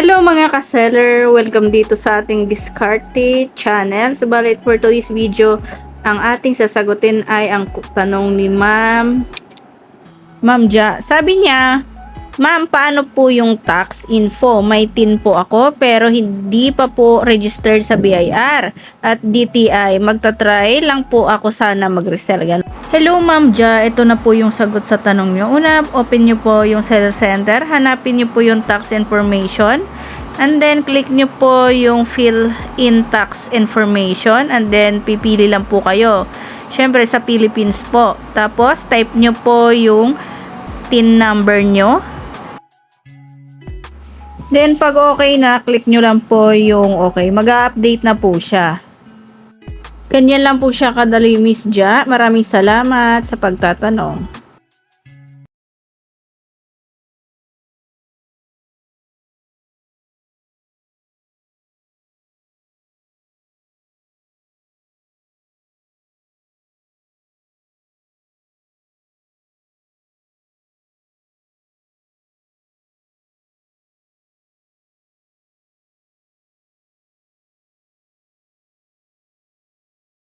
Hello mga ka-seller! Welcome dito sa ating Discarte channel. Subalit for today's video, ang ating sasagutin ay ang tanong ni Ma'am Ma'am Ja. Sabi niya, Ma'am, paano po yung tax info? May TIN po ako pero hindi pa po registered sa BIR at DTI. Magta-try lang po ako sana mag-resell. Hello Ma'am Ja, ito na po yung sagot sa tanong nyo. Una, open nyo po yung seller center. Hanapin nyo po yung tax information. And then, click nyo po yung fill in tax information. And then, pipili lang po kayo. Siyempre, sa Philippines po. Tapos, type nyo po yung TIN number nyo. Then, pag okay na, click nyo lang po yung okay. Mag-update na po siya. Ganyan lang po siya kadali, Miss Ja. Maraming salamat sa pagtatanong.